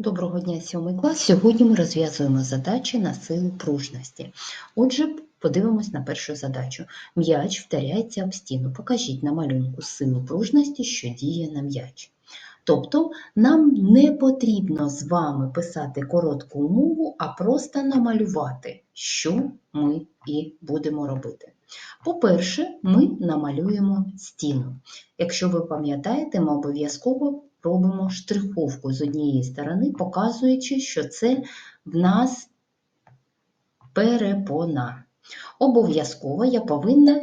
Доброго дня, сьомий клас. Сьогодні ми розв'язуємо задачі на силу пружності. Отже, подивимось на першу задачу. М'яч вдаряється об стіну. Покажіть на малюнку силу пружності, що діє на м'яч. Тобто нам не потрібно з вами писати коротку умову, а просто намалювати, що ми і будемо робити. По-перше, ми намалюємо стіну. Якщо ви пам'ятаєте, ми обов'язково робимо штриховку з однієї сторони, показуючи, що це в нас перепона. Обов'язково я повинна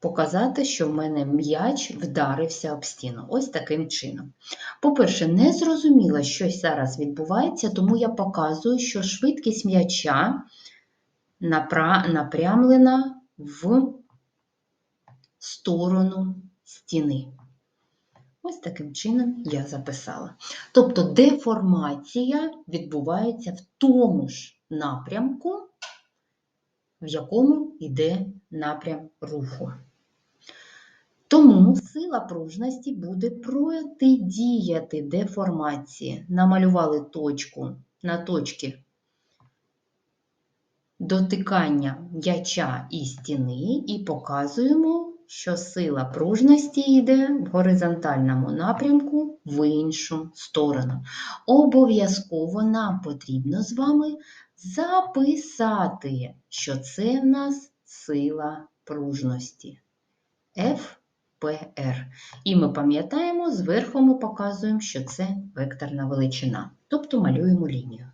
показати, що в мене м'яч вдарився об стіну. Ось таким чином. По-перше, не зрозуміла, що зараз відбувається, тому я показую, що швидкість м'яча напрямлена в сторону стіни. Ось таким чином я записала. Тобто деформація відбувається в тому ж напрямку, в якому йде напрям руху. Тому сила пружності буде протидіяти деформації. Намалювали точку на точці дотикання м'яча і стіни і показуємо, що сила пружності йде в горизонтальному напрямку в іншу сторону. Обов'язково нам потрібно з вами записати, що це в нас сила пружності. FPR. І ми пам'ятаємо, зверху ми показуємо, що це векторна величина, тобто малюємо лінію.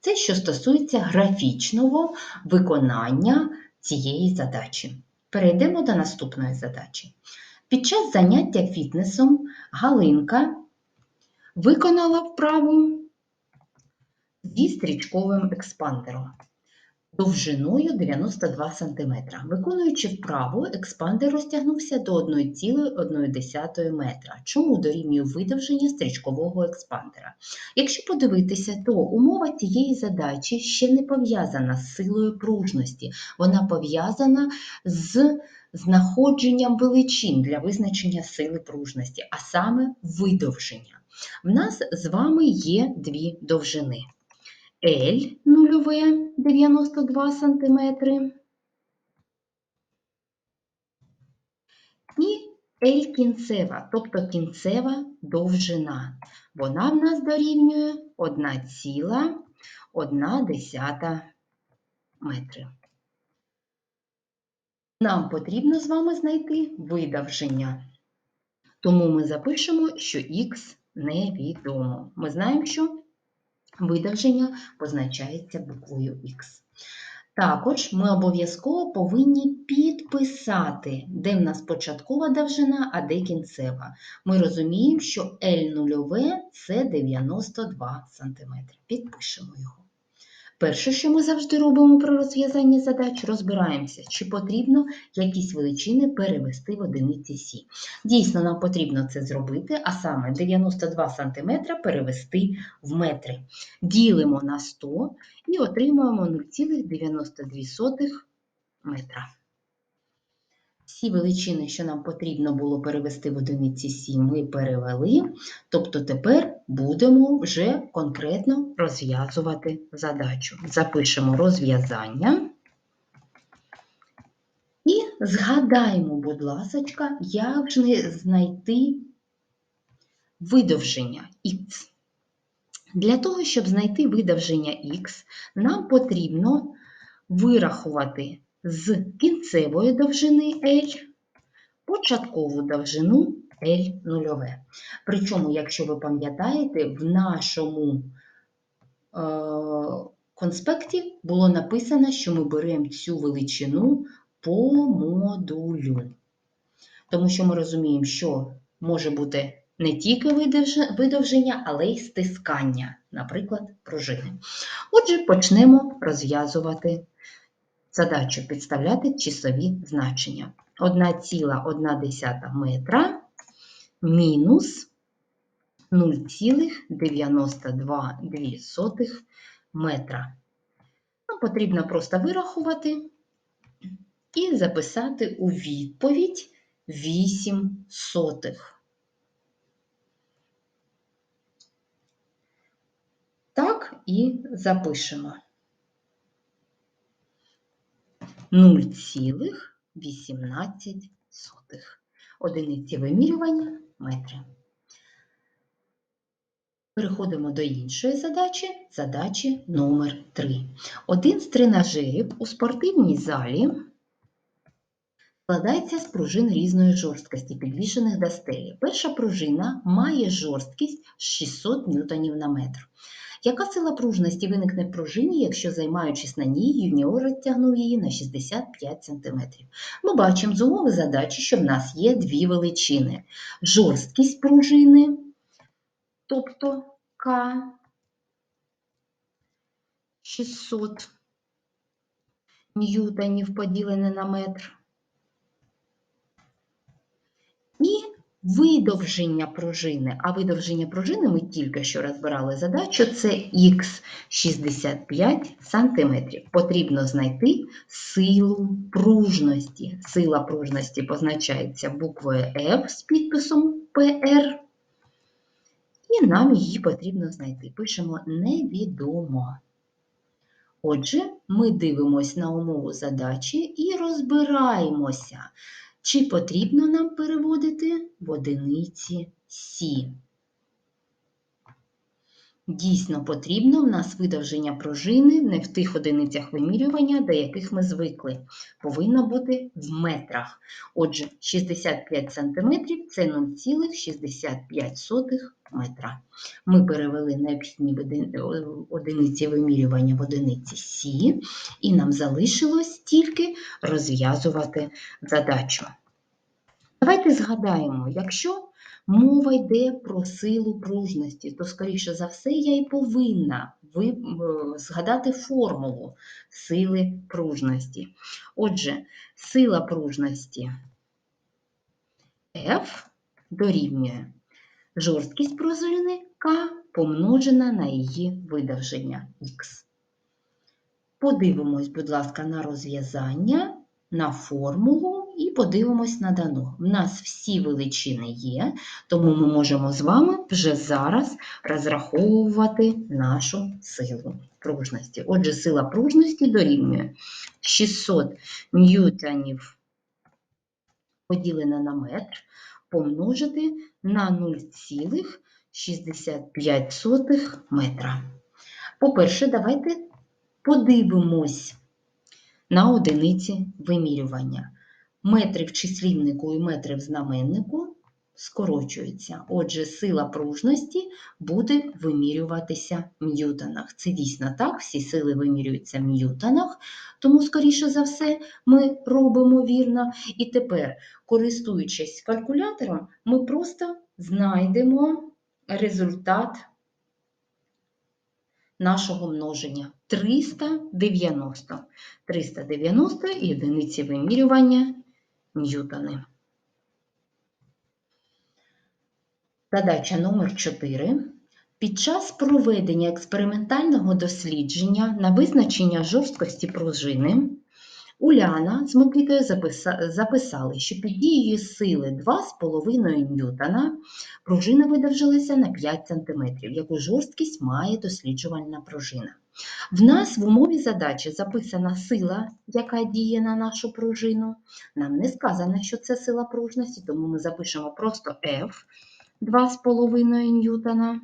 Це що стосується графічного виконання цієї задачі. Перейдемо до наступної задачі. Під час заняття фітнесом Галинка виконала вправу зі стрічковим експандером довжиною 92 см. Виконуючи вправу, експандер розтягнувся до 1,1 метра. Чому дорівнює видовження стрічкового експандера? Якщо подивитися, то умова цієї задачі ще не пов'язана з силою пружності, вона пов'язана з знаходженням величин для визначення сили пружності, а саме видовження. В нас з вами є дві довжини. L нульове 92 см і L кінцева, тобто кінцева довжина. Вона в нас дорівнює 1,1 метри. Нам потрібно з вами знайти видовження. Тому ми запишемо, що х невідомо. Ми знаємо, що видовження позначається буквою Х. Також ми обов'язково повинні підписати, де в нас початкова довжина, а де кінцева. Ми розуміємо, що L0 це 92 см. Підпишемо його. Перше, що ми завжди робимо при розв'язанні задач, розбираємося, чи потрібно якісь величини перевести в одиниці Сі. Дійсно, нам потрібно це зробити, а саме 92 см перевести в метри. Ділимо на 100 і отримуємо 0,92 метра. Всі величини, що нам потрібно було перевести в одиниці Сі, ми перевели. Тобто тепер будемо вже конкретно розв'язувати задачу. Запишемо розв'язання. І згадаємо, будь ласка, як же знайти видовження Х. Для того, щоб знайти видовження Х, нам потрібно вирахувати з кінцевої довжини L початкову довжину L нульове. Причому, якщо ви пам'ятаєте, в нашому е, конспекті було написано, що ми беремо цю величину по модулю. Тому що ми розуміємо, що може бути не тільки видовження, але й стискання, наприклад, пружини. Отже, почнемо розв'язувати задачу підставляти часові значення. 1,1 метра мінус 0,92 метра. Ну, Потрібно просто вирахувати і записати у відповідь 8 сотих. Так і запишемо. 0,18 одиниці вимірювання метри. Переходимо до іншої задачі, задачі номер 3. Один з тренажерів у спортивній залі складається з пружин різної жорсткості, підвішених до стелі. Перша пружина має жорсткість 600 ньютонів на метр. Яка сила пружності виникне в пружині, якщо, займаючись на ній, юніор розтягнув її на 65 см? Ми бачимо з умови задачі, що в нас є дві величини. Жорсткість пружини, тобто К 600 ньютонів поділене на метр. І видовження пружини. А видовження пружини ми тільки що розбирали задачу, це х 65 см. Потрібно знайти силу пружності. Сила пружності позначається буквою F з підписом PR. І нам її потрібно знайти. Пишемо невідомо. Отже, ми дивимося на умову задачі і розбираємося, чи потрібно нам переводити в одиниці Сі. Дійсно потрібно в нас видовження пружини не в тих одиницях вимірювання, до яких ми звикли. Повинно бути в метрах. Отже, 65 см це 0,65 метра. Ми перевели необхідні одиниці вимірювання в одиниці Сі, і нам залишилось тільки розв'язувати задачу. Давайте згадаємо, якщо мова йде про силу пружності, то, скоріше за все, я і повинна ви, згадати формулу сили пружності. Отже, сила пружності F дорівнює жорсткість пружини К помножена на її видовження Х. Подивимось, будь ласка, на розв'язання, на формулу подивимось на дано. У нас всі величини є, тому ми можемо з вами вже зараз розраховувати нашу силу пружності. Отже, сила пружності дорівнює 600 ньютонів поділене на метр помножити на 0,65 метра. По-перше, давайте подивимось на одиниці вимірювання. Метри в числівнику і метри в знаменнику скорочуються. Отже, сила пружності буде вимірюватися в ньютонах. Це дійсно так, всі сили вимірюються в ньютонах, тому, скоріше за все, ми робимо вірно. І тепер, користуючись калькулятором, ми просто знайдемо результат нашого множення 390. 390 єдиниці вимірювання ньютони. Задача номер 4. Під час проведення експериментального дослідження на визначення жорсткості пружини Уляна з Микитою записали, що під дією сили 2,5 ньютона пружина видовжилася на 5 см, яку жорсткість має досліджувальна пружина. В нас в умові задачі записана сила, яка діє на нашу пружину. Нам не сказано, що це сила пружності, тому ми запишемо просто F 2,5 ньютона.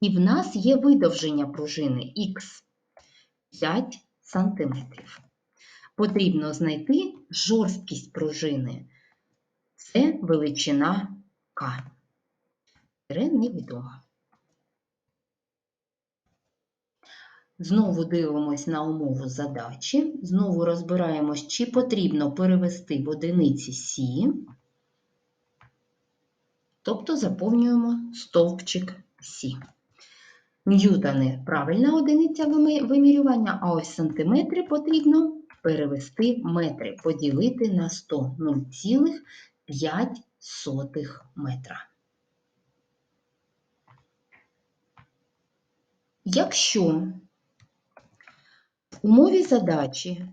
І в нас є видовження пружини Х 5 см. Потрібно знайти жорсткість пружини. Це величина К. Невідома. Знову дивимось на умову задачі, знову розбираємось, чи потрібно перевести в одиниці Сі, тобто заповнюємо стовпчик Сі. Ньютони правильна одиниця вимірювання, а ось сантиметри потрібно перевести метри, поділити на 100 0,5 метра. Якщо в умові задачі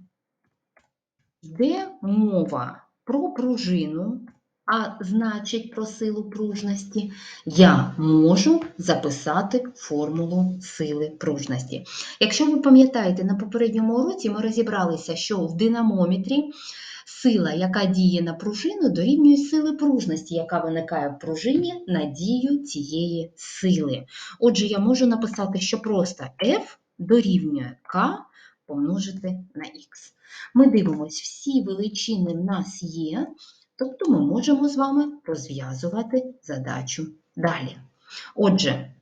йде мова про пружину, а значить про силу пружності, я можу записати формулу сили пружності. Якщо ви пам'ятаєте, на попередньому уроці ми розібралися, що в динамометрі сила, яка діє на пружину, дорівнює сили пружності, яка виникає в пружині на дію цієї сили. Отже, я можу написати, що просто F дорівнює K помножити на Х. Ми дивимося, всі величини в нас є, тобто ми можемо з вами розв'язувати задачу далі. Отже, е,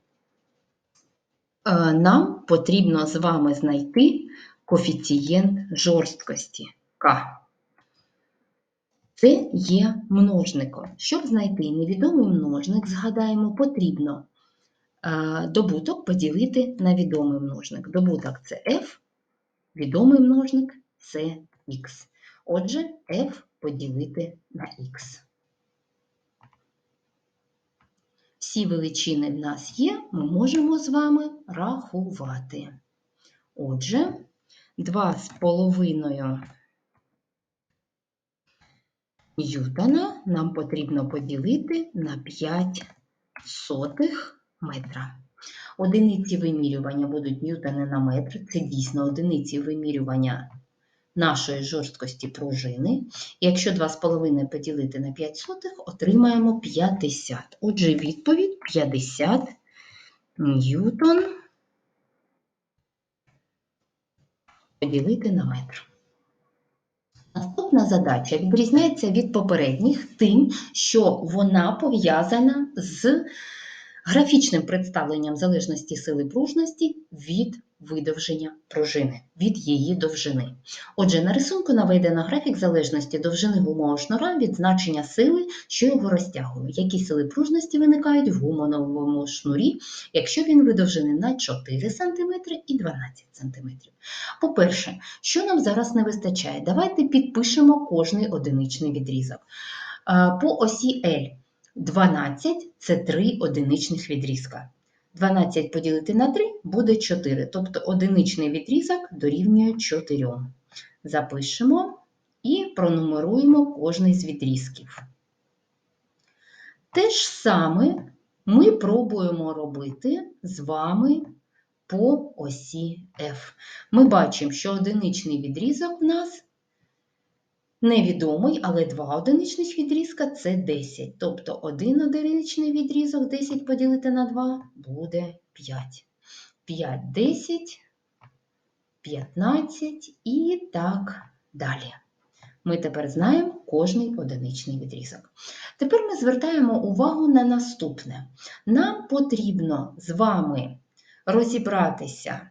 нам потрібно з вами знайти коефіцієнт жорсткості К. Це є множником. Щоб знайти невідомий множник, згадаємо, потрібно е, добуток поділити на відомий множник. Добуток це f, відомий множник це x. Отже, f поділити на x. Всі величини в нас є, ми можемо з вами рахувати. Отже, 2,5 Ньютона нам потрібно поділити на 5 сотих метра. Одиниці вимірювання будуть ньютони на метр. Це дійсно одиниці вимірювання нашої жорсткості пружини. Якщо 2,5 поділити на 5 сотих, отримаємо 50. Отже, відповідь 50 ньютон поділити на метр. Наступна задача відрізняється від попередніх тим, що вона пов'язана з графічним представленням залежності сили пружності від видовження пружини, від її довжини. Отже, на рисунку наведено графік залежності довжини гумового шнура від значення сили, що його розтягує. Які сили пружності виникають в гумовому шнурі, якщо він видовжений на 4 см і 12 см. По-перше, що нам зараз не вистачає? Давайте підпишемо кожний одиничний відрізок. По осі L 12 це 3 одиничних відрізка. 12 поділити на 3 буде 4, тобто одиничний відрізок дорівнює 4. Запишемо і пронумеруємо кожний з відрізків. Те ж саме ми пробуємо робити з вами по осі F. Ми бачимо, що одиничний відрізок в нас невідомий, але два одиничних відрізка це 10. Тобто один одиничний відрізок 10 поділити на 2 буде 5. 5, 10, 15 і так далі. Ми тепер знаємо кожний одиничний відрізок. Тепер ми звертаємо увагу на наступне. Нам потрібно з вами розібратися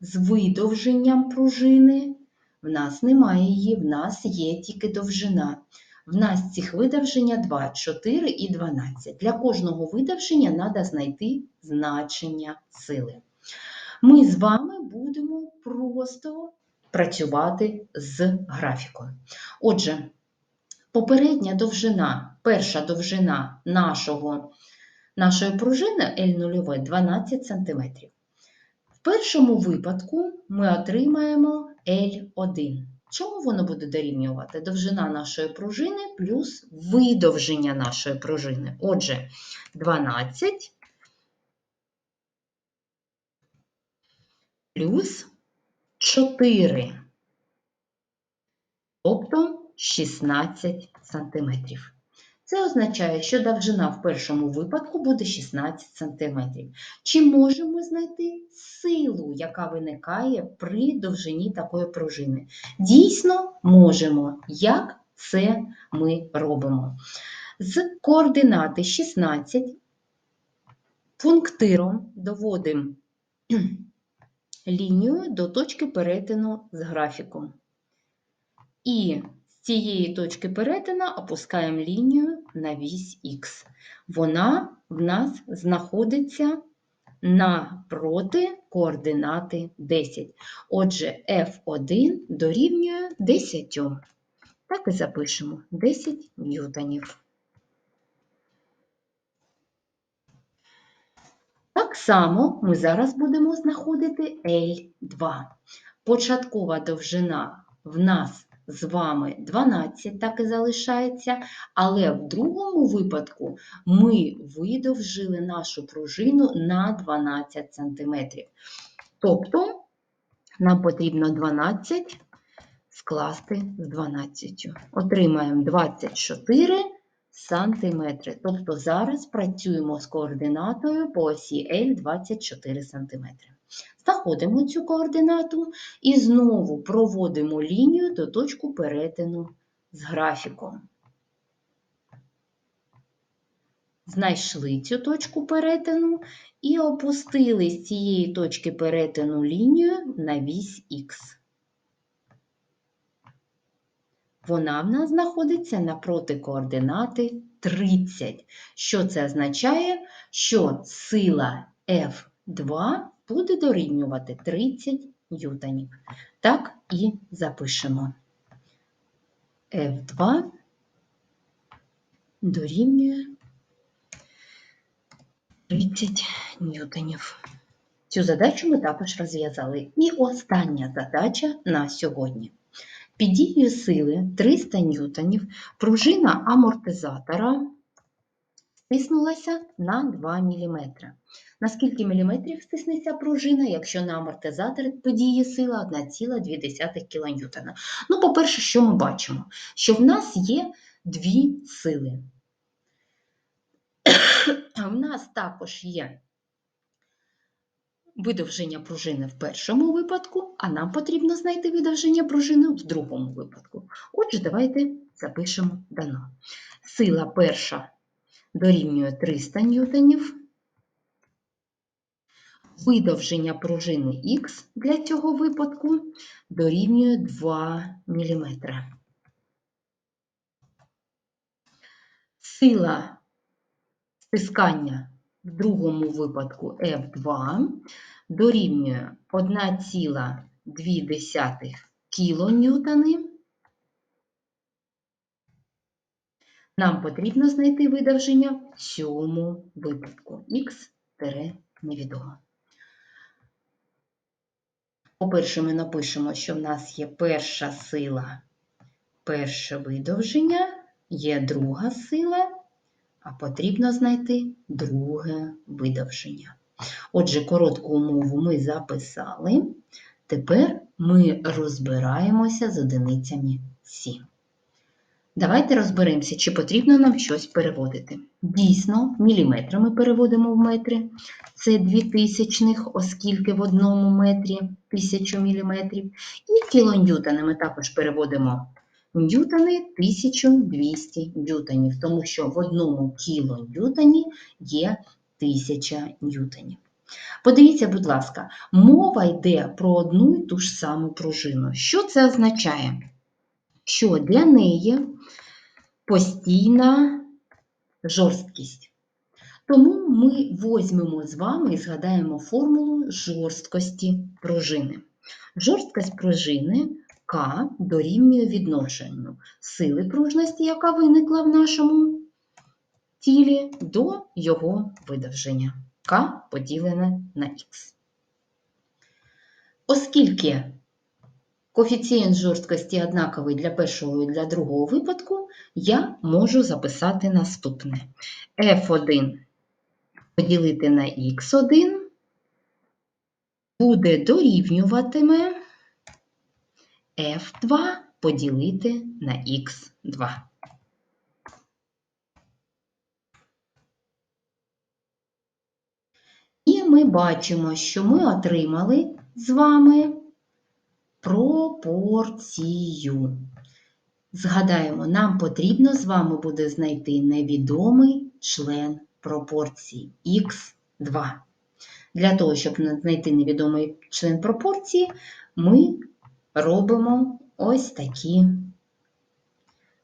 з видовженням пружини. В нас немає її, в нас є тільки довжина. В нас цих видовження 2, 4 і 12. Для кожного видовження треба знайти значення сили. Ми з вами будемо просто працювати з графіком. Отже, попередня довжина, перша довжина нашого, нашої пружини L0 12 см. В першому випадку ми отримаємо L1. Чому воно буде дорівнювати? Довжина нашої пружини плюс видовження нашої пружини. Отже, 12 плюс 4, тобто 16 сантиметрів. Це означає, що довжина в першому випадку буде 16 см. Чи можемо знайти силу, яка виникає при довжині такої пружини? Дійсно, можемо. Як це ми робимо? З координати 16 пунктиром доводимо лінію до точки перетину з графіком. І з цієї точки перетина опускаємо лінію на вісь Х. Вона в нас знаходиться напроти координати 10. Отже, F1 дорівнює 10. Так і запишемо 10 ньютонів. Так само ми зараз будемо знаходити L2. Початкова довжина в нас з вами 12 так і залишається, але в другому випадку ми видовжили нашу пружину на 12 см. Тобто нам потрібно 12 скласти з 12. Отримаємо 24 сантиметри. Тобто зараз працюємо з координатою по осі L 24 см. Знаходимо цю координату і знову проводимо лінію до точку перетину з графіком. Знайшли цю точку перетину і опустили з цієї точки перетину лінію на вісь Х. Вона в нас знаходиться напроти координати 30. Що це означає? Що сила F2 буде дорівнювати 30 ньютонів. Так і запишемо. F2 дорівнює 30 ньютонів. Цю задачу ми також розв'язали. І остання задача на сьогодні. Під дією сили 300 ньютонів пружина амортизатора стиснулася на 2 мм. На скільки міліметрів стиснеться пружина, якщо на амортизатор подіє сила 1,2 кН? Ну, по-перше, що ми бачимо? Що в нас є дві сили. В нас також є видовження пружини в першому випадку, а нам потрібно знайти видовження пружини в другому випадку. Отже, давайте запишемо дано. Сила перша дорівнює 300 ньютонів. Видовження пружини Х для цього випадку дорівнює 2 мм. Сила стискання в другому випадку F2 дорівнює 1,2 кілоньютони. Нам потрібно знайти видовження в цьому випадку. Х невідомо. По-перше, ми напишемо, що в нас є перша сила, перше видовження, є друга сила, а потрібно знайти друге видовження. Отже, коротку умову ми записали. Тепер ми розбираємося з одиницями Сі. Давайте розберемося, чи потрібно нам щось переводити. Дійсно, міліметрами переводимо в метри. Це 2 тисячних, оскільки в одному метрі 1000 міліметрів. І кілоньютани ми також переводимо ньютони 1200 ньютонів, тому що в одному кілоньютоні є 1000 ньютонів. Подивіться, будь ласка, мова йде про одну і ту ж саму пружину. Що це означає? Що для неї постійна жорсткість. Тому ми візьмемо з вами і згадаємо формулу жорсткості пружини. Жорсткость пружини К дорівнює відношенню сили пружності, яка виникла в нашому тілі, до його видовження. К поділене на Х. Оскільки коефіцієнт жорсткості однаковий для першого і для другого випадку, я можу записати наступне. F1 поділити на Х1 буде дорівнюватиме F2 поділити на Х2. І ми бачимо, що ми отримали з вами пропорцію. Згадаємо, нам потрібно з вами буде знайти невідомий член пропорції х2. Для того, щоб знайти невідомий член пропорції, ми робимо ось такі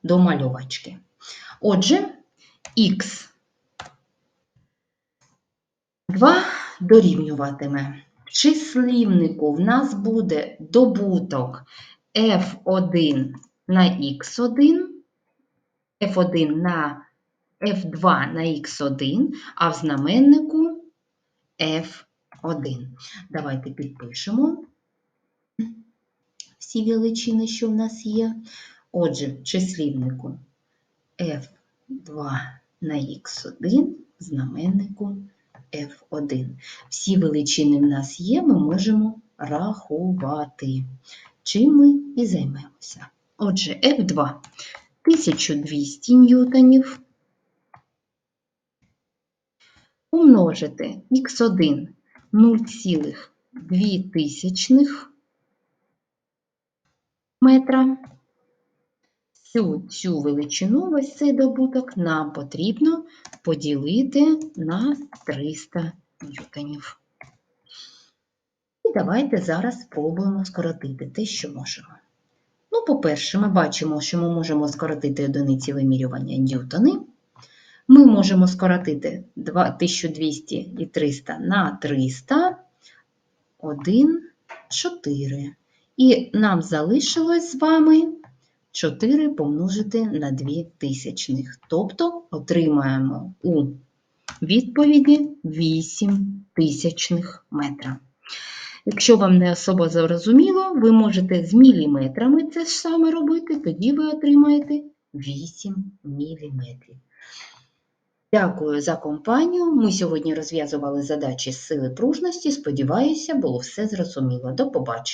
домальовочки. Отже, х2 дорівнюватиме. В числівнику в нас буде добуток f1 на х1, f1 на f2 на х1, а в знаменнику f1. Давайте підпишемо. всі величини, що в нас є. Отже, в числівнику f2 на x1 в знаменнику f1. Всі величини в нас є, ми можемо рахувати. Чим ми і займемося. Отже, F2 1200 ньютонів помножити х1 0,2 метра. Всю цю величину, ось цей добуток, нам потрібно поділити на 300 ньютонів. І давайте зараз спробуємо скоротити те, що можемо. Ну, по-перше, ми бачимо, що ми можемо скоротити одиниці вимірювання ньютони. Ми можемо скоротити 1200 і 300 на 300, 1, 4. І нам залишилось з вами 4 помножити на 2 тисячних. Тобто отримаємо у відповіді 8 тисячних метра. Якщо вам не особо зрозуміло, ви можете з міліметрами це ж саме робити, тоді ви отримаєте 8 міліметрів. Дякую за компанію. Ми сьогодні розв'язували задачі з сили пружності. Сподіваюся, було все зрозуміло. До побачення.